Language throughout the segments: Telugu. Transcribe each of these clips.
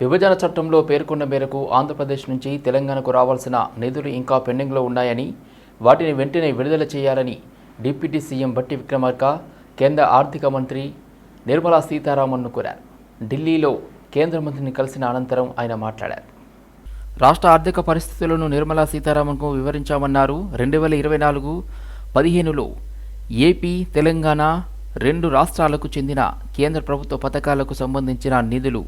విభజన చట్టంలో పేర్కొన్న మేరకు ఆంధ్రప్రదేశ్ నుంచి తెలంగాణకు రావాల్సిన నిధులు ఇంకా పెండింగ్లో ఉన్నాయని వాటిని వెంటనే విడుదల చేయాలని డిప్యూటీ సీఎం బట్టి విక్రమార్క కేంద్ర ఆర్థిక మంత్రి నిర్మలా సీతారామన్ను కోరారు. ఢిల్లీలో కేంద్ర మంత్రిని కలిసిన అనంతరం ఆయన మాట్లాడారు. రాష్ట్ర ఆర్థిక పరిస్థితులను నిర్మలా సీతారామన్కు వివరించామన్నారు. రెండు వేల ఇరవై నాలుగు పదిహేనులో ఏపీ తెలంగాణ రెండు రాష్ట్రాలకు చెందిన కేంద్ర ప్రభుత్వ పథకాలకు సంబంధించిన నిధులు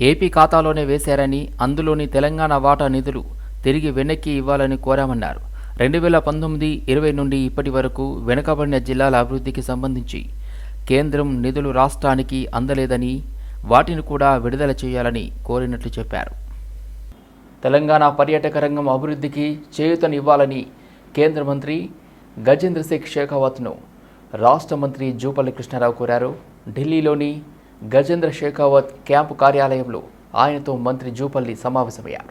ఏపీ ఖాతాలోనే వేశారని అందులోని తెలంగాణ వాటా నిధులు తిరిగి వెనక్కి ఇవ్వాలని కోరామన్నారు. రెండు వేల పంతొమ్మిది ఇరవై నుండి ఇప్పటి వరకు వెనుకబడిన జిల్లాల అభివృద్ధికి సంబంధించి కేంద్రం నిధులు రాష్ట్రానికి అందలేదని వాటిని కూడా విడుదల చేయాలని కోరినట్లు చెప్పారు. తెలంగాణ పర్యాటక రంగం అభివృద్ధికి చేయూతనివ్వాలని కేంద్ర మంత్రి గజేంద్ర సింగ్ షేఖావత్ను రాష్ట్ర మంత్రి జూపల్లి కృష్ణారావు కోరారు. ఢిల్లీలోని గజేంద్ర షేకావత్ క్యాంపు కార్యాలయంలో ఆయనతో మంత్రి జూపల్లి సమావేశమయ్యారు.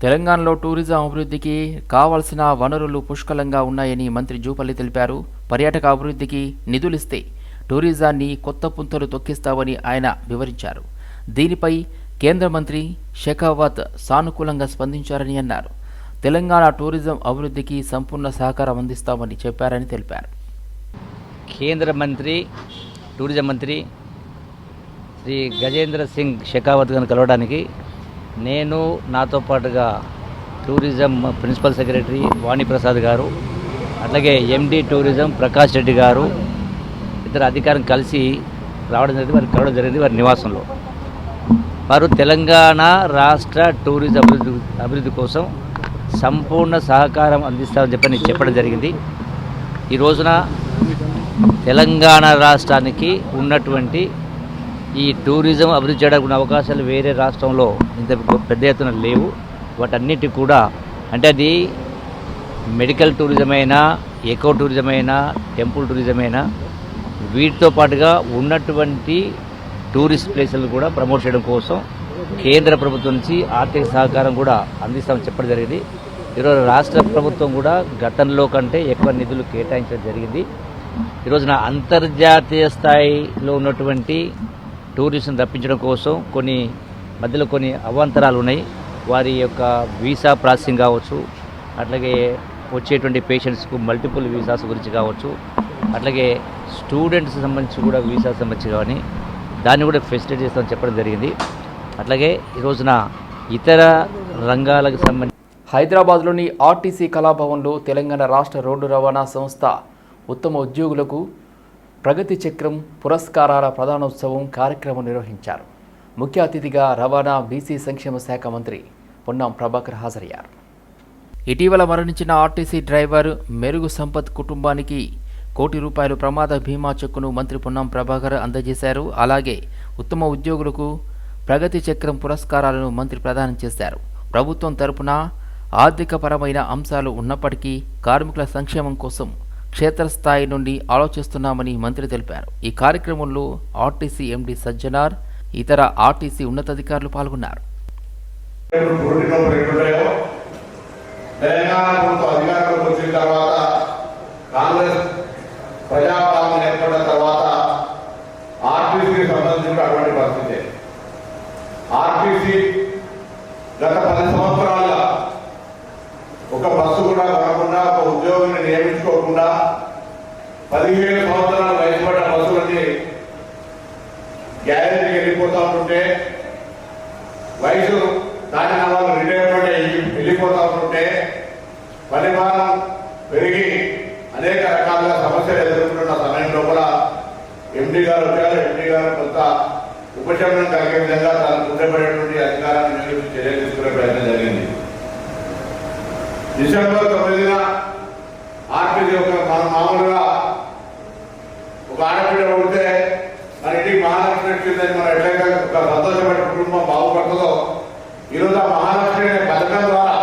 తెలంగాణలో టూరిజం అభివృద్ధికి కావాల్సిన వనరులు పుష్కలంగా ఉన్నాయని మంత్రి జూపల్లి తెలిపారు. పర్యాటక అభివృద్ధికి నిధులిస్తే టూరిజాన్ని కొత్త పుంతలు తొక్కిస్తామని ఆయన వివరించారు. దీనిపై కేంద్ర మంత్రి షెకావత్ సానుకూలంగా స్పందించారని అన్నారు. తెలంగాణ టూరిజం అభివృద్ధికి సంపూర్ణ సహకారం అందిస్తామని చెప్పారని తెలిపారు. కేంద్ర మంత్రి టూరిజం మంత్రి శ్రీ గజేంద్ర సింగ్ షెకావత్ గారిని కలవడానికి నేను నాతో పాటుగా టూరిజం ప్రిన్సిపల్ సెక్రటరీ వాణిప్రసాద్ గారు అట్లాగే ఎండి టూరిజం ప్రకాష్ రెడ్డి గారు ఇద్దరు అధికారం కలిసి రావడం జరిగింది వారికి కలవడం జరిగింది వారి నివాసంలో. వారు తెలంగాణ రాష్ట్ర టూరిజం అభివృద్ధి అభివృద్ధి కోసం సంపూర్ణ సహకారం అందిస్తామని చెప్పని చెప్పడం జరిగింది. ఈ రోజున తెలంగాణ రాష్ట్రానికి ఉన్నటువంటి ఈ టూరిజం అభివృద్ధి చేయడానికి అవకాశాలు వేరే రాష్ట్రంలో ఇంత పెద్ద ఎత్తున లేవు. వాటన్నిటి కూడా అంటే అది మెడికల్ టూరిజం అయినా ఎకో టూరిజం అయినా టెంపుల్ టూరిజం అయినా వీటితో పాటుగా ఉన్నటువంటి టూరిస్ట్ ప్లేసులను కూడా ప్రమోట్ చేయడం కోసం కేంద్ర ప్రభుత్వం నుంచి ఆర్థిక సహకారం కూడా అందిస్తామని చెప్పడం జరిగింది. ఈరోజు రాష్ట్ర ప్రభుత్వం కూడా గతంలో కంటే ఎక్కువ నిధులు కేటాయించడం జరిగింది. ఈరోజున అంతర్జాతీయ స్థాయిలో ఉన్నటువంటి టూరిస్ట్ని రప్పించడం కోసం కొన్ని మధ్యలో కొన్ని అవాంతరాలు ఉన్నాయి. వారి యొక్క వీసా ప్రాసెసింగ్ కావచ్చు అట్లాగే వచ్చేటువంటి పేషెంట్స్కు మల్టిపుల్ వీసాస్ గురించి కావచ్చు అట్లాగే స్టూడెంట్స్ సంబంధించి కూడా వీసా సంబంధించి కానీ దాన్ని కూడా ఫెసిలిటీ చేస్తామని చెప్పడం జరిగింది. అట్లాగే ఈ రోజున ఇతర రంగాలకు సంబంధించి హైదరాబాద్లోని ఆర్టీసీ కళాభవన్లో తెలంగాణ రాష్ట్ర రోడ్డు రవాణా సంస్థ ఉత్తమ ఉద్యోగులకు ప్రగతి చక్రం పురస్కారాల ప్రధానోత్సవం కార్యక్రమం నిర్వహించారు. ముఖ్య అతిథిగా రవాణా బీసీ సంక్షేమ శాఖ మంత్రి పొన్నం ప్రభాకర్ హాజరయ్యారు. ఇటీవల మరణించిన ఆర్టీసీ డ్రైవర్ మెరుగు సంపత్ కుటుంబానికి కోటి రూపాయలు ప్రమాద బీమా చెక్కును మంత్రి పొన్నం ప్రభాకర్ అందజేశారు. అలాగే ఉత్తమ ఉద్యోగులకు ప్రగతి చక్రం పురస్కారాలను మంత్రి ప్రదానం చేశారు. ప్రభుత్వం తరపున ఆర్థికపరమైన అంశాలు ఉన్నప్పటికీ కార్మికుల సంక్షేమం కోసం క్షేత్రస్థాయి నుండి ఆలోచిస్తున్నామని మంత్రి తెలిపారు. ఈ కార్యక్రమంలో ఆర్టీసీ ఎండీ సజ్జనార్ ఇతర ఆర్టీసీ ఉన్నతాధికారులు పాల్గొన్నారు. కాంగ్రెస్ ప్రజాపాలన ఏర్పడిన తర్వాత ఆర్టీసీకి సంబంధించిన అటువంటి పరిస్థితి ఆర్టీసీ గత పది సంవత్సరాలుగా ఒక బస్సు కూడా కొనకుండా ఒక ఉద్యోగిని నియమించుకోకుండా పదిహేను సంవత్సరాలు వయసుపడ్డ బస్సులన్నీ గ్యారేజీకి వెళ్ళిపోతా ఉంటుంటే వయసు దాటిన వాళ్ళు రిటైర్మెంట్ అయ్యి వెళ్ళిపోతా ఉంటుంటే పరిమాణం పెరిగి అనేక రకాలుగా సమస్యలు ఎదుర్కొంటున్న సమయంలో కూడా ఎండి గారు వచ్చారు. ఎండి గారు కొంత ఉపశమనం కలిగే విధంగా తనకు ఉండబడేటువంటి అధికారాన్ని వినియోగించి చర్యలు తీసుకునే ప్రయత్నం జరిగింది. డిసెంబర్ తొమ్మిదిన ఆర్టీసీ ఒక మన మామూలుగా ఒక ఆడపిల్ల ఉంటే మన ఇంటికి మహాలక్ష్మి వచ్చిందని మనం ఎట్లయితే ఒక సంతోషపడే కుటుంబం బాగుపడుతుందో ఈరోజు ఆ మహాలక్ష్మి అనే పథకం ద్వారా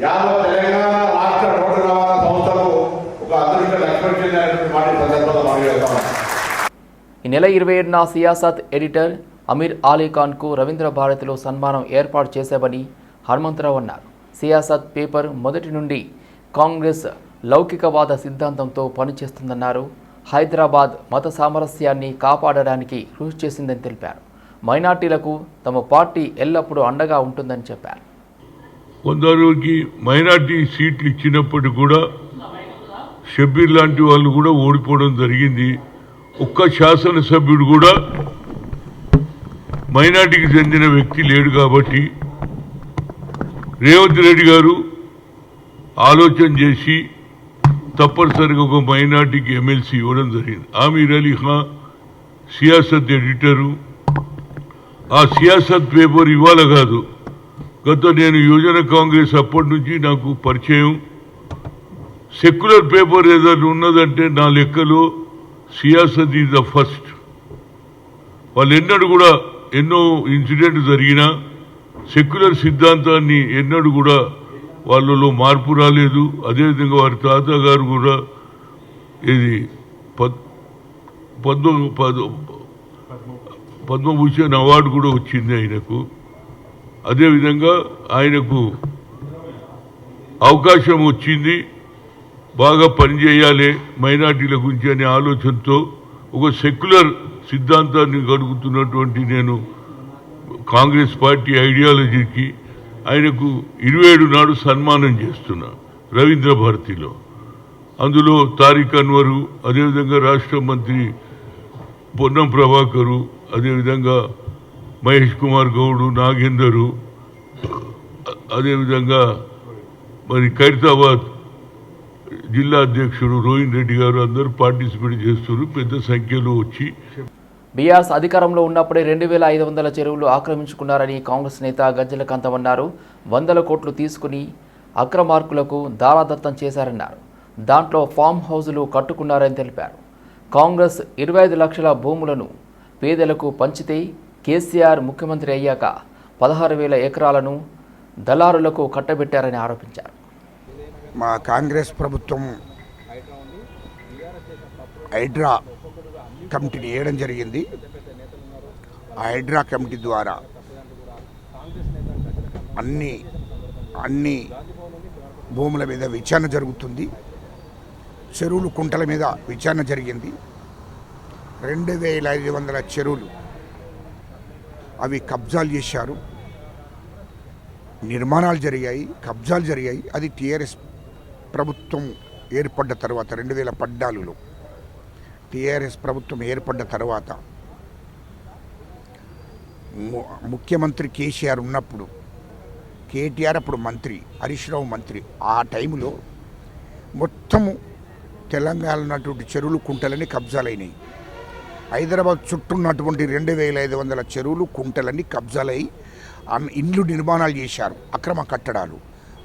యావత్ తెలంగాణ రాష్ట్ర రోడ్డు రవాణా సంస్థకు ఒక అదృష్ట లక్ష్మి వచ్చిందనేటువంటి మాట ఈ సందర్భంగా మనం ఈ నెల ఇరవై ఏడున సియాసత్ ఎడిటర్ అమీర్ అలీ ఖాన్కు రవీంద్ర భారతిలో సన్మానం ఏర్పాటు చేశామని హనుమంతరావు అన్నారు. సియాసత్ పేపర్ మొదటి నుండి కాంగ్రెస్ లౌకికవాద సిద్ధాంతంతో పనిచేస్తుందన్నారు. హైదరాబాద్ మత సామరస్యాన్ని కాపాడడానికి కృషి చేసిందని తెలిపారు. మైనార్టీలకు తమ పార్టీ ఎల్లప్పుడూ అండగా ఉంటుందని చెప్పారు. కొందరికి మైనార్టీ సీట్లు ఇచ్చినప్పటికీ కూడా షబ్బీర్ లాంటి వాళ్ళు కూడా ఓడిపోవడం జరిగింది. ఒక్క శాసనసభ్యుడు కూడా మైనార్టీకి చెందిన వ్యక్తి లేడు కాబట్టి రేవంత్ రెడ్డి గారు ఆలోచన చేసి తప్పనిసరిగా ఒక మైనార్టీకి ఎమ్మెల్సీ ఇవ్వడం జరిగింది. ఆమీర్ అలీ ఖాన్ సియాసత్ ఎడిటరు. ఆ సియాసత్ పేపర్ ఇవాళ కాదు. గత నేను యువజన కాంగ్రెస్ అప్పటి నుంచి నాకు పరిచయం. సెక్యులర్ పేపర్ ఏదైనా ఉన్నదంటే నా లెక్కలో సియాసత్ ఈజ్ ద ఫస్ట్. వాళ్ళు ఎన్నడూ కూడా ఎన్నో ఇన్సిడెంట్ జరిగినా సెక్యులర్ సిద్ధాంతాన్ని ఎన్నడూ కూడా వాళ్ళలో మార్పు రాలేదు. అదేవిధంగా వారి తాత గారు కూడా ఇది పద్ పద్మ పద్మభూషణ్ అవార్డు కూడా వచ్చింది ఆయనకు. అదేవిధంగా ఆయనకు అవకాశం వచ్చింది. బాగా పనిచేయాలి మైనార్టీల గురించి అనే ఆలోచనతో ఒక సెక్యులర్ సిద్ధాంతాన్ని గడుగుతున్నటువంటి నేను కాంగ్రెస్ పార్టీ ఐడియాలజీకి ఆయనకు ఇరవై ఏడు నాడు సన్మానం చేస్తున్నా రవీంద్ర భారతిలో. అందులో తారిక్ అన్వరు అదేవిధంగా రాష్ట్ర మంత్రి పొన్నం ప్రభాకరు అదేవిధంగా మహేష్ కుమార్ గౌడు నాగేందరు అదేవిధంగా మరి ఖైరతాబాద్ జిల్లా అధ్యక్షుడు రోహిన్ రెడ్డి గారు అందరూ పార్టిసిపేట్ చేస్తున్నారు. పెద్ద సంఖ్యలో వచ్చి బీఆర్ఎస్ అధికారంలో ఉన్నప్పుడే రెండు వేల ఐదు వందల చెరువులు ఆక్రమించుకున్నారని కాంగ్రెస్ నేత గజ్జల కాంతం అన్నారు. వందల కోట్లు తీసుకుని అక్రమార్కులకు దారాదత్తం చేశారన్నారు. దాంట్లో ఫామ్ హౌజులు కట్టుకున్నారని తెలిపారు. కాంగ్రెస్ ఇరవై ఐదు లక్షల భూములను పేదలకు పంచితే కేసీఆర్ ముఖ్యమంత్రి అయ్యాక పదహారు వేల ఎకరాలను దళారులకు కట్టబెట్టారని ఆరోపించారు. మా కాంగ్రెస్ ప్రభుత్వం హైడ్రా కమిటీని వేయడం జరిగింది. ఆ హైడ్రా కమిటీ ద్వారా అన్ని అన్ని భూముల మీద విచారణ జరుగుతుంది. చెరువులు కుంటల మీద విచారణ జరిగింది. రెండు వేల ఐదు వందల చెరువులు అవి కబ్జాలు చేశారు. నిర్మాణాలు జరిగాయి కబ్జాలు జరిగాయి. అది టీఆర్ఎస్ ప్రభుత్వం ఏర్పడ్డ తర్వాత రెండు వేల పద్నాలుగులో. టీఆర్ఎస్ ప్రభుత్వం ఏర్పడ్డ తర్వాత ము- ముఖ్యమంత్రి కేసీఆర్ ఉన్నప్పుడు కేటీఆర్ అప్పుడు మంత్రి హరీష్ రావు మంత్రి ఆ టైంలో మొత్తము తెలంగాణ ఉన్నటువంటి చెరువులు కుంటలన్నీ కబ్జాలైనాయి. హైదరాబాద్ చుట్టూ ఉన్నటువంటి రెండు వేల ఐదు వందల చెరువులు కుంటలన్నీ కబ్జాలై ఇండ్లు నిర్మాణాలు చేశారు అక్రమ కట్టడాలు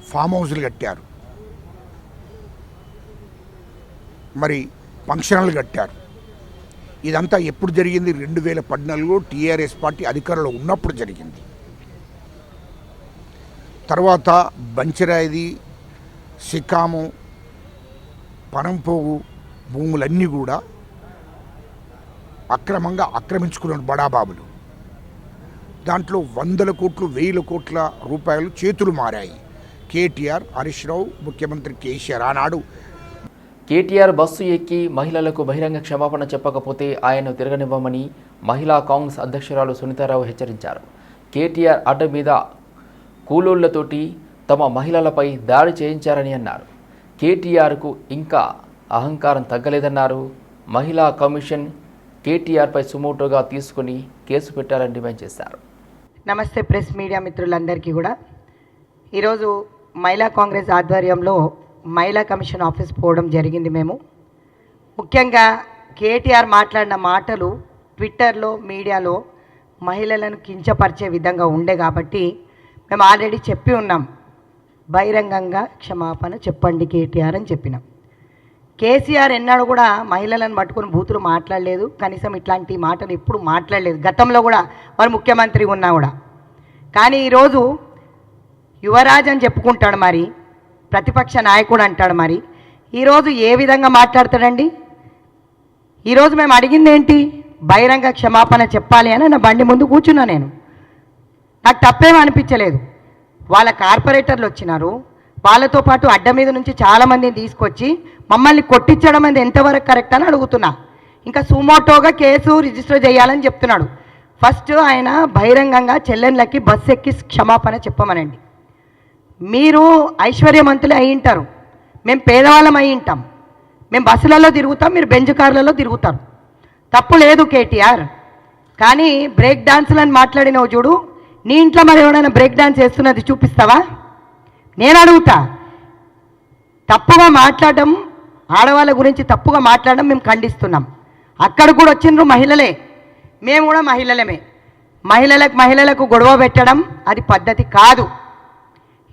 ఫామ్ హౌస్లు కట్టారు. మరి ఫంక్షన్లు కట్టారు. ఇదంతా ఎప్పుడు జరిగింది? రెండు వేల పద్నాలుగులో టీఆర్ఎస్ పార్టీ అధికారంలో ఉన్నప్పుడు జరిగింది. తర్వాత బంచిరాయిది సికాము పనంపోగు భూములన్నీ కూడా అక్రమంగా ఆక్రమించుకున్న బడాబాబులు. దాంట్లో వందల కోట్లు వేల కోట్ల రూపాయలు చేతులు మారాయి. కేటీఆర్ హరీష్ రావు ముఖ్యమంత్రి కేసీఆర్ ఆనాడు కేటీఆర్ బస్సు ఎక్కి మహిళలకు బహిరంగ క్షమాపణ చెప్పకపోతే ఆయన్ను తిరగనివ్వమని మహిళా కాంగ్రెస్ అధ్యక్షురాలు సునీతారావు హెచ్చరించారు. కేటీఆర్ అడ్డ మీద కూలోళ్ళతోటి తమ మహిళలపై దాడి చేయించారని అన్నారు. కేటీఆర్కు ఇంకా అహంకారం తగ్గలేదన్నారు. మహిళా కమిషన్ కేటీఆర్పై సుమోటోగా తీసుకుని కేసు పెట్టాలని డిమాండ్ చేశారు. నమస్తే ప్రెస్ మీడియా మిత్రులందరికీ కూడా. ఈరోజు మహిళా కాంగ్రెస్ ఆధ్వర్యంలో మహిళా కమిషన్ ఆఫీస్ పోవడం జరిగింది మేము. ముఖ్యంగా కేటీఆర్ మాట్లాడిన మాటలు ట్విట్టర్లో మీడియాలో మహిళలను కించపరిచే విధంగా ఉండే కాబట్టి మేము ఆల్రెడీ చెప్పి ఉన్నాం. బహిరంగంగా క్షమాపణ చెప్పండి కేటీఆర్ అని చెప్పినాం. కేసీఆర్ ఎన్నాడు కూడా మహిళలను పట్టుకొని బూతులు మాట్లాడలేదు. కనీసం ఇట్లాంటి మాటలు ఎప్పుడు మాట్లాడలేదు. గతంలో కూడా వారు ముఖ్యమంత్రి ఉన్నా కూడా. కానీ ఈరోజు యువరాజ్ అని చెప్పుకుంటాడు మరి. ప్రతిపక్ష నాయకుడు అంటాడు మరి. ఈరోజు ఏ విధంగా మాట్లాడతాడండి? ఈరోజు మేము అడిగింది ఏంటి? బహిరంగ క్షమాపణ చెప్పాలి అని నా బండి ముందు కూర్చున్నా నేను. నాకు తప్పేం అనిపించలేదు. వాళ్ళ కార్పొరేటర్లు వచ్చినారు. వాళ్ళతో పాటు అడ్డ మీద నుంచి చాలామందిని తీసుకొచ్చి మమ్మల్ని కొట్టించడం అనేది ఎంతవరకు కరెక్ట్ అని అడుగుతున్నా. ఇంకా సుమోటోగా కేసు రిజిస్టర్ చేయాలని చెప్తున్నాడు. ఫస్ట్ ఆయన బహిరంగంగా చెల్లెళ్ళకి బస్సు ఎక్కి క్షమాపణ చెప్పమనండి. మీరు ఐశ్వర్యవంతులే అయి ఉంటారు. మేము పేదవాళ్ళం అయి ఉంటాం. మేము బస్సులలో తిరుగుతాం మీరు బెంజ్ కార్లలో తిరుగుతారు. తప్పు లేదు కేటీఆర్. కానీ బ్రేక్ డాన్సులని మాట్లాడినవు చూడు. నీ ఇంట్లో మరి ఎవడైనా బ్రేక్ డాన్స్ చేస్తున్నది చూపిస్తావా? నేను అడుగుతా. తప్పుగా మాట్లాడడం ఆడవాళ్ళ గురించి తప్పుగా మాట్లాడడం మేము ఖండిస్తున్నాం. అక్కడ కూడా వచ్చిండ్రు మహిళలే. మేము కూడా మహిళలమే. మహిళలకు మహిళలకు గొడవ పెట్టడం అది పద్ధతి కాదు.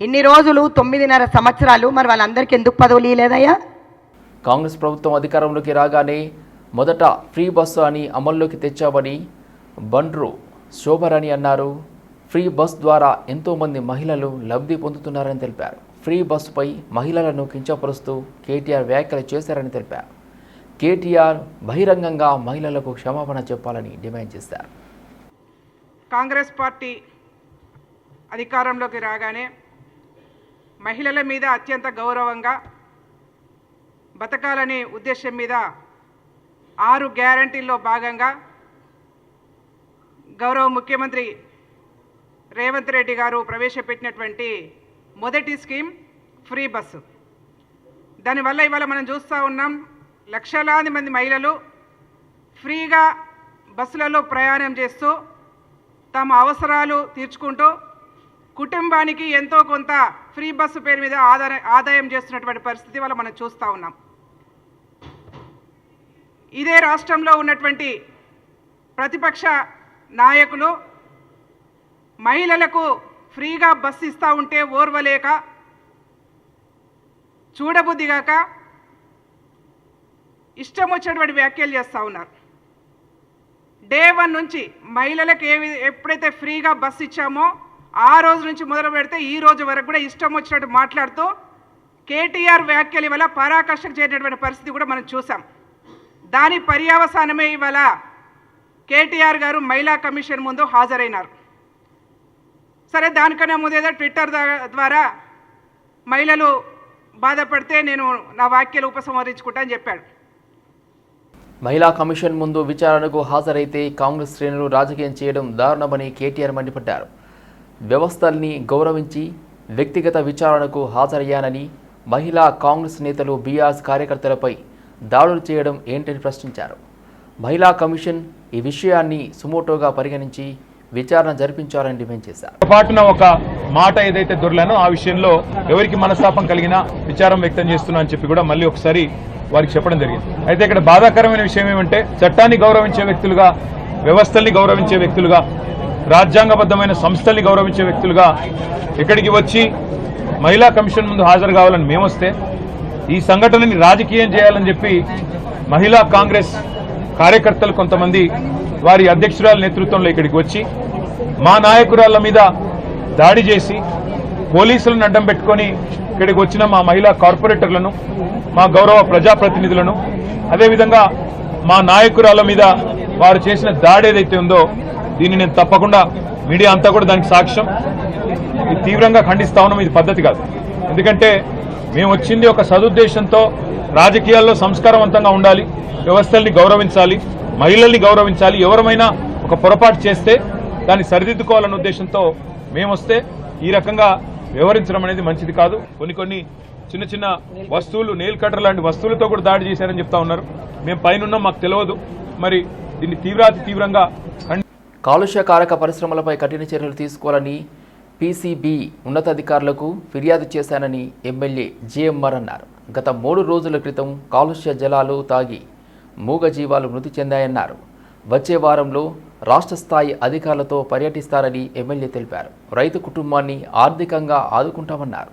ఇన్ని రోజులు తొమ్మిదిన్నర సంవత్సరాలు మరి వాళ్ళందరికీ ఎందుకు పదవులు ఇవ్వలేదయ్యా కాంగ్రెస్ ప్రభుత్వం అధికారంలోకి రాగానే మొదట ఫ్రీ బస్సు అని అమల్లోకి తెచ్చామని బండ్రు శోభరాణి అన్నారు. ఫ్రీ బస్ ద్వారా ఎంతోమంది మహిళలు లబ్ధి పొందుతున్నారని తెలిపారు. ఫ్రీ బస్సుపై మహిళలను కించపరుస్తూ కేటీఆర్ వ్యాఖ్యలు చేశారని తెలిపారు. కేటీఆర్ బహిరంగంగా మహిళలకు క్షమాపణ చెప్పాలని డిమాండ్ చేశారు. కాంగ్రెస్ పార్టీ అధికారంలోకి రాగానే మహిళల మీద అత్యంత గౌరవంగా బతకాలనే ఉద్దేశం మీద ఆరు గ్యారంటీల్లో భాగంగా గౌరవ ముఖ్యమంత్రి రేవంత్ రెడ్డి గారు ప్రవేశపెట్టినటువంటి మొదటి స్కీమ్ ఫ్రీ బస్సు. దానివల్ల ఇవాళ మనం చూస్తూ ఉన్నాం లక్షలాది మంది మహిళలు ఫ్రీగా బస్సులలో ప్రయాణం చేస్తూ తమ అవసరాలు తీర్చుకుంటూ కుటుంబానికి ఎంతో కొంత ఫ్రీ బస్సు పేరు మీద ఆదాయ ఆదాయం చేస్తున్నటువంటి పరిస్థితి వల్ల మనం చూస్తూ ఉన్నాం. ఇదే రాష్ట్రంలో ఉన్నటువంటి ప్రతిపక్ష నాయకులు మహిళలకు ఫ్రీగా బస్సు ఇస్తూ ఉంటే ఓర్వలేక చూడబుద్దిగాక ఇష్టం వచ్చినటువంటి వ్యాఖ్యలు చేస్తూ ఉన్నారు. డే వన్ నుంచి మహిళలకు ఏ ఎప్పుడైతే ఫ్రీగా బస్సు ఇచ్చామో ఆ రోజు నుంచి మొదలు పెడితే ఈ రోజు వరకు కూడా ఇష్టం వచ్చినట్టు మాట్లాడుతూ కేటీఆర్ వ్యాఖ్యలు ఇవాళ పరాకర్షకు చేరినటువంటి పరిస్థితి కూడా మనం చూసాం. దాని పర్యావసానమే ఇవాళ కేటీఆర్ గారు మహిళా కమిషన్ ముందు హాజరైనారు. సరే దానికన్నా ముందు ఏదో ట్విట్టర్ ద్వారా మహిళలు బాధపడితే నేను నా వ్యాఖ్యలు ఉపసంహరించుకుంటా అని చెప్పాడు. మహిళా కమిషన్ ముందు విచారణకు హాజరైతే కాంగ్రెస్ శ్రేణులు రాజకీయం చేయడం దారుణమని కేటీఆర్ మండిపడ్డారు. వ్యవస్థల్ని గౌరవించి వ్యక్తిగత విచారణకు హాజరయ్యానని మహిళా కాంగ్రెస్ నేతలు బీఆర్ఎస్ కార్యకర్తలపై దాడులు చేయడం ఏంటని ప్రశ్నించారు. మహిళా కమిషన్ ఈ విషయాన్ని సుమోటోగా పరిగణించి విచారణ జరిపించాలని డిమాండ్ చేశారు. పాటున ఒక మాట ఏదైతే దొరలానో ఆ విషయంలో ఎవరికి మనస్తాపం కలిగినా విచారం వ్యక్తం చేస్తున్నా అని చెప్పి కూడా మళ్ళీ ఒకసారి వారికి చెప్పడం జరిగింది. అయితే ఇక్కడ బాధాకరమైన విషయం ఏమంటే చట్టాన్ని గౌరవించే వ్యక్తులుగా వ్యవస్థల్ని గౌరవించే వ్యక్తులుగా రాజ్యాంగబద్ధమైన సంస్థల్ని గౌరవించే వ్యక్తులుగా ఇక్కడికి వచ్చి మహిళా కమిషన్ ముందు హాజరు కావాలని మేమొస్తే ఈ సంఘటనని రాజకీయం చేయాలని చెప్పి మహిళా కాంగ్రెస్ కార్యకర్తలు కొంతమంది వారి అధ్యక్షురాల నేతృత్వంలో ఇక్కడికి వచ్చి మా నాయకురాళ్ళ మీద దాడి చేసి పోలీసులను అడ్డం పెట్టుకొని ఇక్కడికి వచ్చిన మా మహిళా కార్పొరేటర్లను మా గౌరవ ప్రజాప్రతినిధులను అదేవిధంగా మా నాయకురాల మీద వారు చేసిన దాడి ఏదైతే ఉందో దీన్ని నేను తప్పకుండా మీడియా అంతా కూడా దానికి సాక్ష్యం. ఇది తీవ్రంగా ఖండిస్తా ఉన్నాం ఇది పద్ధతి కాదు. ఎందుకంటే మేము వచ్చింది ఒక సదుద్దేశంతో రాజకీయాల్లో సంస్కారవంతంగా ఉండాలి వ్యవస్థల్ని గౌరవించాలి మహిళల్ని గౌరవించాలి ఎవరమైనా ఒక పొరపాటు చేస్తే దాన్ని సరిదిద్దుకోవాలన్న ఉద్దేశంతో మేము వస్తే ఈ రకంగా వ్యవహరించడం అనేది మంచిది కాదు. కొన్ని కొన్ని చిన్న చిన్న వస్తువులు నెయిల్ కట్టర్ లాంటి వస్తువులతో కూడా దాడి చేశారని చెప్తా ఉన్నారు. మేము పైన మాకు తెలియదు. మరి దీన్ని తీవ్రాతి తీవ్రంగా కాలుష్యకారక పరిశ్రమలపై కఠిన చర్యలు తీసుకోవాలని పీసీబీ ఉన్నతాధికారులకు ఫిర్యాదు చేశానని ఎమ్మెల్యే జిఎంఆర్ అన్నారు. గత మూడు రోజుల క్రితం కాలుష్య జలాలు తాగి మూగజీవాలు మృతి చెందాయన్నారు. వచ్చే వారంలో రాష్ట్ర స్థాయి అధికారులతో పర్యటిస్తారని ఎమ్మెల్యే తెలిపారు. రైతు కుటుంబాన్ని ఆర్థికంగా ఆదుకుంటామన్నారు.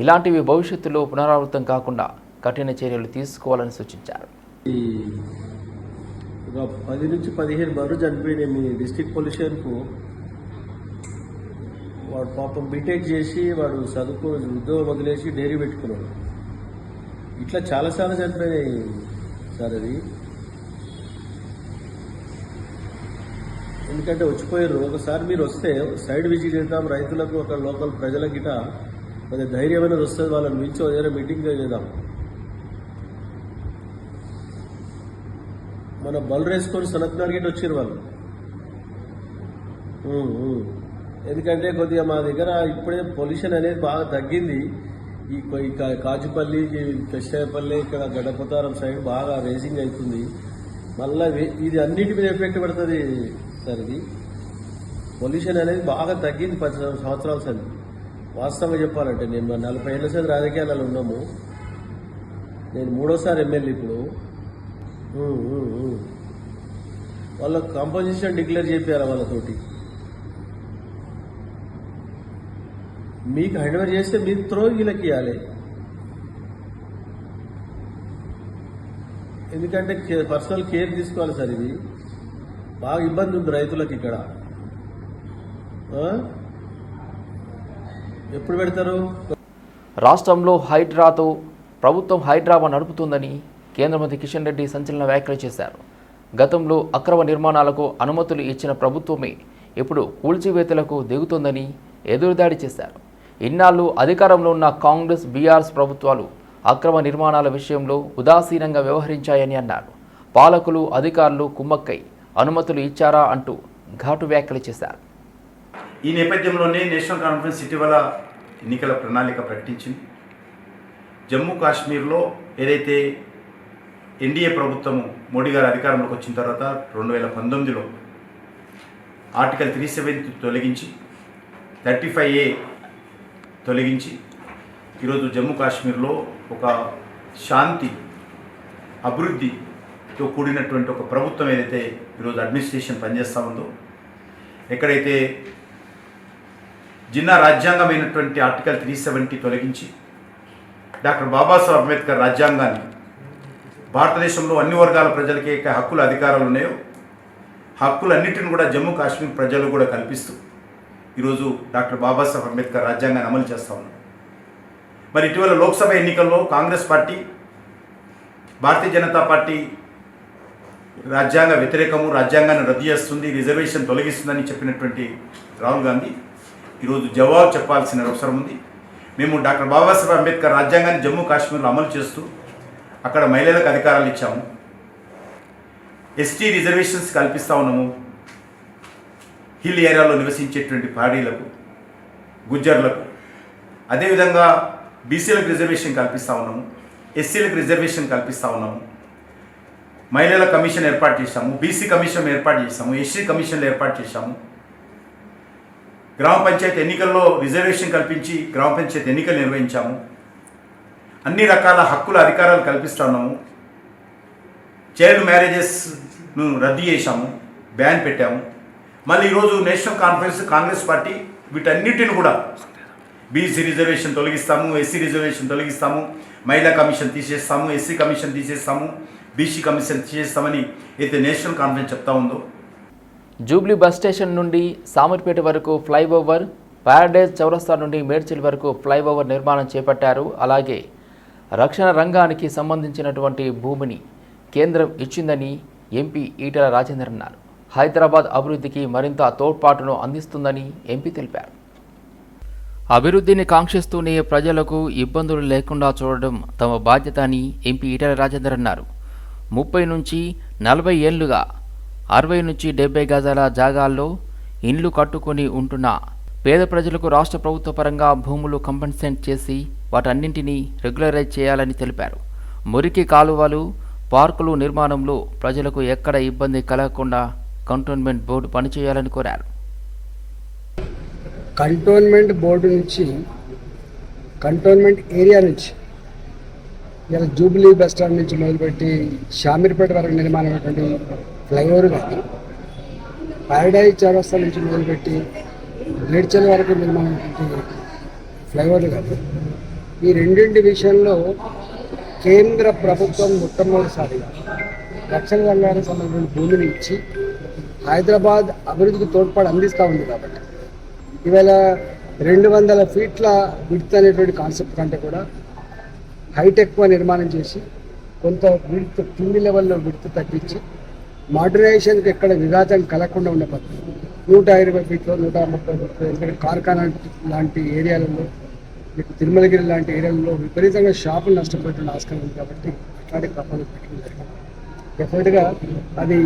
ఇలాంటివి భవిష్యత్తులో పునరావృతం కాకుండా కఠిన చర్యలు తీసుకోవాలని సూచించారు. ఒక పది నుంచి పదిహేను బర్రెలు చనిపోయినాయి మీ డిస్టిక్ పొల్యూషన్కు వాడు పాపం బీటెక్ చేసి వాడు చదువుకో ఉద్యోగం వదిలేసి డైరీ పెట్టుకున్నాడు. ఇట్లా చాలాసార్లు చనిపోయినాయి సార్ అది. ఎందుకంటే వచ్చిపోయారు. ఒకసారి మీరు వస్తే సైడ్ విజిట్ చేద్దాం రైతులకు ఒక లోకల్ ప్రజల గిట కొద్దిగా ధైర్యం అనేది వస్తుంది. వాళ్ళని మించి ఏదైనా మీటింగ్ చేద్దాం మన బలు వేసుకొని సనత్ మార్కెట్ వచ్చారు వాళ్ళు ఎందుకంటే కొద్దిగా మా దగ్గర ఇప్పుడే పొల్యూషన్ అనేది బాగా తగ్గింది. ఈ కొ- ఈ కాజుపల్లి ఇక్కడ గడపతారం సైడ్ బాగా రేసింగ్ అవుతుంది మళ్ళీ ఇది అన్నిటి మీద ఎఫెక్ట్ పడుతుంది సార్ ఇది. పొల్యూషన్ అనేది బాగా తగ్గింది పది సంవత్సరాలు సంవత్సరాల సార్ వాస్తవంగా చెప్పాలంటే నేను నలభై ఏళ్ళ సార్ రాజకీయాలలో ఉన్నాము. నేను మూడోసారి ఎమ్మెల్యే ఇప్పుడు. వాళ్ళ కంపోజిషన్ డిక్లేర్ చెప్పారా వాళ్ళతోటి? మీకు హ్యాండ్ ఓవర్ చేస్తే మీరు త్రో వీళ్ళకి ఇవ్వాలి ఎందుకంటే పర్సనల్ కేర్ తీసుకోవాలి సార్ ఇది. బాగా ఇబ్బంది ఉంది రైతులకు ఇక్కడ. ఎప్పుడు పెడతారు? రాష్ట్రంలో హైడ్రాతో ప్రభుత్వం హైడ్రామా నడుపుతుందని కేంద్ర మంత్రి కిషన్ రెడ్డి సంచలన వ్యాఖ్యలు చేశారు. గతంలో అక్రమ నిర్మాణాలకు అనుమతులు ఇచ్చిన ప్రభుత్వమే ఇప్పుడు కూల్చివేతలకు దిగుతుందని ఎదురుదాడి చేశారు. ఇన్నాళ్ళు అధికారంలో ఉన్న కాంగ్రెస్ బీఆర్ఎస్ ప్రభుత్వాలు అక్రమ నిర్మాణాల విషయంలో ఉదాసీనంగా వ్యవహరించాయని అన్నారు. పాలకులు అధికారులు కుమ్మక్కై అనుమతులు ఇచ్చారా అంటూ ఘాటు వ్యాఖ్యలు చేశారు. ఈ నేపథ్యంలోనే నేషనల్ కాన్ఫరెన్స్ ఇటీవల ఎన్నికల ప్రణాళిక ప్రకటించింది. జమ్మూ కాశ్మీర్లో ఏదైతే ఎన్డీఏ ప్రభుత్వము మోడీ గారు అధికారంలోకి వచ్చిన తర్వాత రెండు వేల పంతొమ్మిదిలో ఆర్టికల్ త్రీ సెవెన్ తొలగించి థర్టీ ఫైవ్ ఏ తొలగించి ఈరోజు జమ్మూ కాశ్మీర్లో ఒక శాంతి అభివృద్ధితో కూడినటువంటి ఒక ప్రభుత్వం ఏదైతే ఈరోజు అడ్మినిస్ట్రేషన్ పనిచేస్తూ ఉందో ఎక్కడైతే జిన్నా రాజ్యాంగమైనటువంటి ఆర్టికల్ త్రీ సెవెంటీ తొలగించి డాక్టర్ బాబాసాహెబ్ అంబేద్కర్ రాజ్యాంగాన్ని భారతదేశంలో అన్ని వర్గాల ప్రజలకి ఏ హక్కుల అధికారాలు ఉన్నాయో హక్కులన్నిటిని కూడా జమ్మూ కాశ్మీర్ ప్రజలు కూడా కల్పిస్తూ ఈరోజు డాక్టర్ బాబాసాహెబ్ అంబేద్కర్ రాజ్యాంగాన్ని అమలు చేస్తూ ఉన్నారు. మరి ఇటీవల లోక్సభ ఎన్నికల్లో కాంగ్రెస్ పార్టీ భారతీయ జనతా పార్టీ రాజ్యాంగ వ్యతిరేకము రాజ్యాంగాన్ని రద్దు చేస్తుంది రిజర్వేషన్ తొలగిస్తుందని చెప్పినటువంటి రాహుల్ గాంధీ ఈరోజు జవాబు చెప్పాల్సిన అవసరం ఉంది. మేము డాక్టర్ బాబాసాహెబ్ అంబేద్కర్ రాజ్యాంగాన్ని జమ్మూ కాశ్మీర్లో అమలు చేస్తూ అక్కడ మహిళలకు అధికారాలు ఇచ్చాము. ఎస్టీ రిజర్వేషన్స్ కల్పిస్తూ ఉన్నాము. హిల్ ఏరియాలో నివసించేటువంటి పాడీలకు గుజ్జర్లకు. అదేవిధంగా బీసీలకు రిజర్వేషన్ కల్పిస్తూ ఉన్నాము. ఎస్సీలకు రిజర్వేషన్ కల్పిస్తూ ఉన్నాము. మహిళల కమిషన్ ఏర్పాటు చేశాము. బీసీ కమిషన్ ఏర్పాటు చేశాము. ఎస్సీ కమిషన్లు ఏర్పాటు చేశాము. గ్రామ పంచాయతీ ఎన్నికల్లో రిజర్వేషన్ కల్పించి గ్రామ పంచాయతీ ఎన్నికలు నిర్వహించాము. అన్ని రకాల హక్కుల అధికారాలు కల్పిస్తున్నాము చైల్డ్ మ్యారేజెస్ను రద్దు చేశాము. బ్యాన్ పెట్టాము. మళ్ళీ ఈరోజు నేషనల్ కాన్ఫరెన్స్ కాంగ్రెస్ పార్టీ వీటన్నిటిని కూడా బీసీ రిజర్వేషన్ తొలగిస్తాము ఎస్సీ రిజర్వేషన్ తొలగిస్తాము మహిళా కమిషన్ తీసేస్తాము ఎస్సీ కమిషన్ తీసేస్తాము బీసీ కమిషన్ తీసేస్తామని అయితే నేషనల్ కాన్ఫరెన్స్ చెప్తా ఉందో. జూబ్లీ బస్ స్టేషన్ నుండి సామర్పేట వరకు ఫ్లైఓవర్ ప్యారడైజ్ చౌరస్తా నుండి మేడ్చిల్ వరకు ఫ్లైఓవర్ నిర్మాణం చేపట్టారు. అలాగే రక్షణ రంగానికి సంబంధించినటువంటి భూమిని కేంద్రం ఇచ్చిందని ఎంపీ ఈటల రాజేందర్ అన్నారు. హైదరాబాద్ అభివృద్ధికి మరింత తోడ్పాటును అందిస్తుందని ఎంపీ తెలిపారు. అభివృద్ధిని కాంక్షిస్తూనే ప్రజలకు ఇబ్బందులు లేకుండా చూడడం తమ బాధ్యత అని ఎంపీ ఈటల రాజేందర్ అన్నారు. ముప్పై నుంచి నలభై ఏళ్ళుగా అరవై నుంచి డెబ్బై గజాల జాగాల్లో ఇండ్లు కట్టుకొని ఉంటున్న పేద ప్రజలకు రాష్ట్ర ప్రభుత్వ పరంగా భూములు కంపెన్సేట్ చేసి వాటన్నింటినీ రెగ్యులరైజ్ చేయాలని తెలిపారు. మురికి కాలువలు పార్కులు నిర్మాణంలో ప్రజలకు ఎక్కడ ఇబ్బంది కలగకుండా కంటోన్మెంట్ బోర్డు పనిచేయాలని కోరారు. కంటోన్మెంట్ బోర్డు నుంచి కంటోన్మెంట్ ఏరియా నుంచి ఇలా జూబ్లీ బస్ స్టాండ్ నుంచి మొదలుపెట్టి షామీర్పేట వరకు నిర్మాణమైనటువంటి ఫ్లైఓవర్ కానీ పారడైజ్ చౌరస్తా నుంచి మొదలుపెట్టి బ్లేడ్చల్ వరకు నిర్మాణమైనటువంటి ఫ్లైఓవర్లు కానీ ఈ రెండింటి విషయంలో కేంద్ర ప్రభుత్వం మొట్టమొదటిసారిగా రక్షణ రంగానికి సంబంధించిన భూమిని ఇచ్చి హైదరాబాద్ అభివృద్ధికి తోడ్పాటు అందిస్తూ ఉంది కాబట్టి. ఇవాళ రెండు వందల ఫీట్ల విడ్త్ అనేటువంటి కాన్సెప్ట్ కంటే కూడా హైట్ నిర్మాణం చేసి కొంత విడ్త్ కింది లెవెల్లో విడ్త్ తగ్గించి మోడర్నైజేషన్కి ఎక్కడ విఘాతం కలగకుండా ఉండే పద్ధతి. నూట ఇరవై ఫీట్లో నూట ముప్పై ఫీట్లో ఎందుకంటే కార్ఖానా లాంటి ఏరియాలలో మీకు తిరుమలగిరి లాంటి ఏరియాలో విపరీతంగా షాపులు నష్టపోయేటువంటి ఆస్కారం ఉంది కాబట్టి అట్లాంటి ప్రపోజల్ పెట్టడం జరిగింది. డెఫినెట్గా అది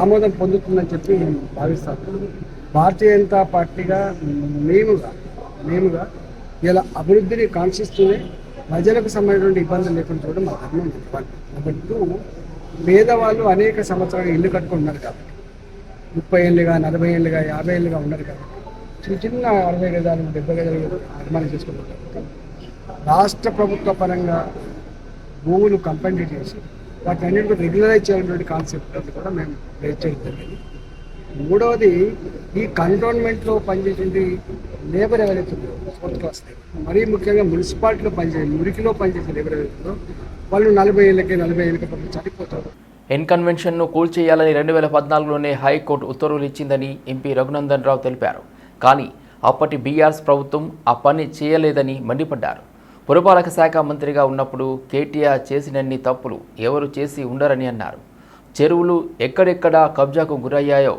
ఆమోదం పొందుతుందని చెప్పి నేను భావిస్తాను. భారతీయ జనతా పార్టీగా మేముగా మేముగా ఇలా అభివృద్ధిని కాంక్షిస్తూనే ప్రజలకు సంబంధించిన ఇబ్బందులు లేకుండా చూడడం మా ధర్మం వన్ నెంబర్ టూ పేదవాళ్ళు అనేక సంవత్సరాలు ఇల్లు కట్టుకుంటున్నారు కాబట్టి. ముప్పై ఏళ్ళుగా నలభై ఏళ్ళుగా యాభై ఏళ్ళుగా ఉన్నారు కాబట్టి. చిన్న చిన్న అరవై గజాలు డెబ్బై గజాలు నిర్మాణం చేసుకుంటారు. రాష్ట్ర ప్రభుత్వ పరంగా భూములు కంపెనీ చేసి వాటిని అన్నింటినీ రెగ్యులరైజ్ చేయాలనేటువంటి కాన్సెప్ట్ కూడా మేము రేజ్ చేయడం మూడవది ఈ కంటోన్మెంట్లో పనిచేసేది లేబర్ ఎవరైతే ఉందో ఫోర్త్ క్లాస్ మరీ ముఖ్యంగా మున్సిపాలిటీలో పనిచేసే మురికిలో పనిచేసే లేబర్ ఎవరైతే వాళ్ళు నలభై ఏళ్ళకి నలభై ఏళ్ళకి చనిపోతారు. ఎన్ కన్వెన్షన్ను కూల్చేయాలని రెండు వేల పద్నాలుగులోనే హైకోర్టు ఉత్తర్వులు ఇచ్చిందని ఎంపీ రఘునందన్ రావు తెలిపారు. కానీ అప్పటి బీఆర్ఎస్ ప్రభుత్వం ఆ పని చేయలేదని మండిపడ్డారు. పురపాలక శాఖ మంత్రిగా ఉన్నప్పుడు కేటీఆర్ చేసినన్ని తప్పులు ఎవరు చేసి ఉండరని అన్నారు. చెరువులు ఎక్కడెక్కడ కబ్జాకు గురయ్యాయో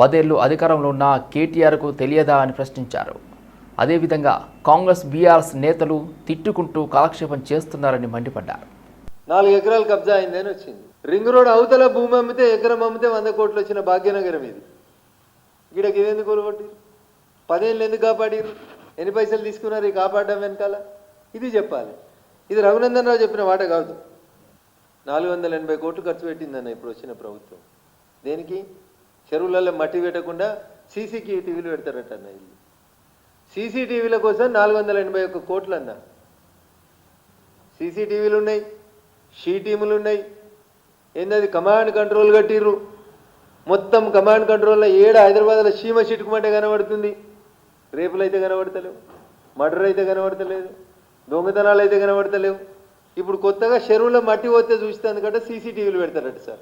పదేళ్ళు అధికారంలో ఉన్న కేటీఆర్కు తెలియదా అని ప్రశ్నించారు. అదేవిధంగా కాంగ్రెస్ బీఆర్ఎస్ నేతలు తిట్టుకుంటూ కాలక్షేపం చేస్తున్నారని మండిపడ్డారు. నాలుగు ఎకరాలు కబ్జా అయిందని వచ్చింది. రింగ్ రోడ్ అవతల భూమి అమ్మితే ఎకరం అమ్మితే వంద కోట్లు వచ్చిన భాగ్యనగరం ఇది. గిడకి ఇదేందుకు కొలగొట్టి పదేళ్ళు ఎందుకు కాపాడిరు ఎన్ని పైసలు తీసుకున్నారు ఈ కాపాడడం వెనకాల? ఇది చెప్పాలి. ఇది రఘునందన్ రావు చెప్పిన మాట కాదు. నాలుగు వందల ఎనభై కోట్లు ఖర్చు పెట్టిందన్న ఇప్పుడు వచ్చిన ప్రభుత్వం. దేనికి? చెరువులలో మట్టి పెట్టకుండా సీసీకి టీవీలు పెడతారట అన్న ఇల్లు. సీసీటీవీల కోసం నాలుగు వందల ఎనభై ఒక్క కోట్లు అన్న సీసీటీవీలు ఉన్నాయి షీ టీములు ఉన్నాయి. ఏందది? కమాండ్ కంట్రోల్ కట్టిర్రు. మొత్తం కమాండ్ కంట్రోల్లో ఏడ హైదరాబాద్లో సీమ చిట్టుకుమంటే కనబడుతుంది. రేపులు అయితే కనబడతలేవు. మర్డర్ అయితే కనబడతలేదు. దొంగతనాలు అయితే కనబడతలేవు. ఇప్పుడు కొత్తగా చెరువులో మట్టి పోతే చూస్తే ఎందుకంటే సీసీటీవీలు పెడతారట సార్.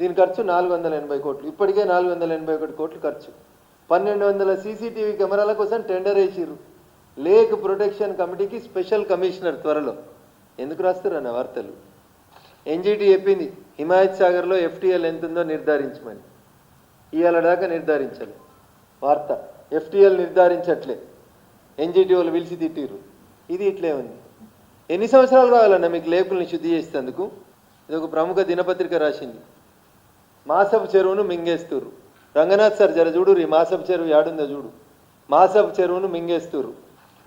దీని ఖర్చు నాలుగు వందల ఎనభై కోట్లు. ఇప్పటికే నాలుగు వందల ఎనభై ఒకటి కోట్లు ఖర్చు. పన్నెండు వందల సీసీటీవీ కెమెరాల కోసం టెండర్ వేసిర్రు. లేక్ ప్రొటెక్షన్ కమిటీకి స్పెషల్ కమిషనర్ త్వరలో. ఎందుకు రాస్తారన్న వార్తలు. ఎన్జీటీ చెప్పింది హిమాయత్ సాగర్లో ఎఫ్టీఎల్ ఎంత ఉందో నిర్ధారించమని. ఇవాళ దాకా నిర్ధారించాలి. వార్త. ఎఫ్టీఎల్ నిర్ధారించట్లే. ఎన్జిటిఓలు పిలిచి తిట్టిర్రు. ఇది ఇట్లే ఉంది. ఎన్ని సంవత్సరాలు కావాలన్నా మీకు లేకుల్ని శుద్ధి చేసేందుకు? ఇది ఒక ప్రముఖ దినపత్రిక రాసింది. మాసపు చెరువును మింగేస్తురు రంగనాథ్ సార్ జర చూడు ఈ మాసపు చెరువు యాడుందో చూడు. మాసపు చెరువును మింగేస్తురు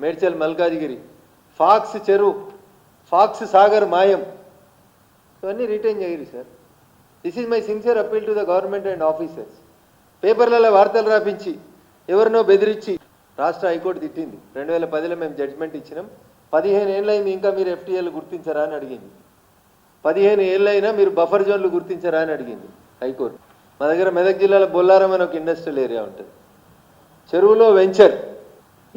మేడ్చల్ మల్కాజిగిరి. ఫాక్స్ చెరువు. ఫాక్స్ సాగర్ మాయం. ఇవన్నీ రిటైన్ చేయరు sir. This is my sincere appeal to the government and officers పేపర్లలో వార్తలు రాపించి ఎవరినో బెదిరించి రాష్ట్ర హైకోర్టు తిట్టింది. రెండు వేల పదిలో మేము జడ్జిమెంట్ ఇచ్చినాం. పదిహేను ఏళ్ళైంది ఇంకా మీరు ఎఫ్టీఎల్ గుర్తించరా అని అడిగింది. పదిహేను ఏళ్ళైనా మీరు బఫర్ జోన్లు గుర్తించరా అని అడిగింది హైకోర్టు. మా దగ్గర మెదక్ జిల్లాలో బొల్లారం అని ఒక ఇండస్ట్రియల్ ఏరియా ఉంటుంది. చెరువులో వెంచర్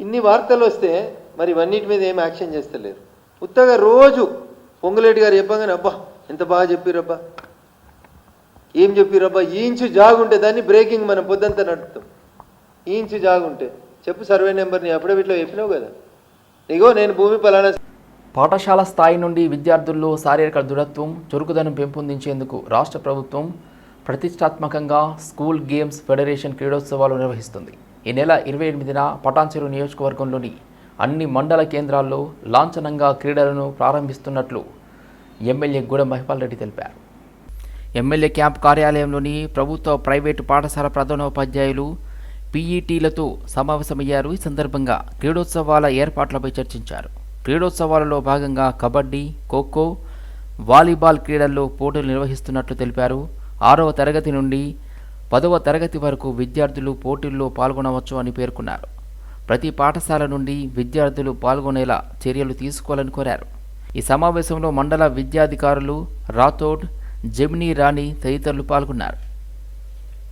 ఇన్ని వార్తలు వస్తే మరి ఇవన్నిటి మీద ఏం యాక్షన్ చేస్తలేరు. ఉత్తగా రోజు పొంగులేటి గారు చెప్పగానే అబ్బా ఎంత బాగా చెప్పిరబ్బా. ఏం చెప్పిరబ్బా? ఈ ఇంచు జాగుంటే దాన్ని బ్రేకింగ్ మనం పొద్దంతా నడుపుతాం. ఈ ఇంచు జాగుంటే. చెప్పు సర్వే నెంబర్ని అఫిడవిట్లో చెప్పినావు కదా. ఇగో నేను భూమి పలానా పాఠశాల స్థాయి నుండి విద్యార్థుల్లో శారీరక దృఢత్వం చురుకుదనం పెంపొందించేందుకు రాష్ట్ర ప్రభుత్వం ప్రతిష్టాత్మకంగా స్కూల్ గేమ్స్ ఫెడరేషన్ క్రీడోత్సవాలు నిర్వహిస్తుంది. ఈ నెల ఇరవై ఎనిమిదిన పటాన్చెరు నియోజకవర్గంలోని అన్ని మండల కేంద్రాల్లో లాంఛనంగా క్రీడలను ప్రారంభిస్తున్నట్లు ఎమ్మెల్యే గూడెం మహిపాల్ రెడ్డి తెలిపారు. ఎమ్మెల్యే క్యాంప్ కార్యాలయంలోని ప్రభుత్వ ప్రైవేటు పాఠశాల ప్రధానోపాధ్యాయులు పీఈటీలతో సమావేశమయ్యారు. ఈ సందర్భంగా క్రీడోత్సవాల ఏర్పాట్లపై చర్చించారు. క్రీడోత్సవాలలో భాగంగా కబడ్డీ ఖోఖో వాలీబాల్ క్రీడల్లో పోటీలు నిర్వహిస్తున్నట్లు తెలిపారు. ఆరవ తరగతి నుండి పదవ తరగతి వరకు విద్యార్థులు పోటీల్లో పాల్గొనవచ్చు అని పేర్కొన్నారు. ప్రతి పాఠశాల నుండి విద్యార్థులు పాల్గొనేలా చర్యలు తీసుకోవాలని కోరారు. ఈ సమావేశంలో మండల విద్యాధికారులు రాథోడ్ జెమినీ రాణి తదితరులు పాల్గొన్నారు.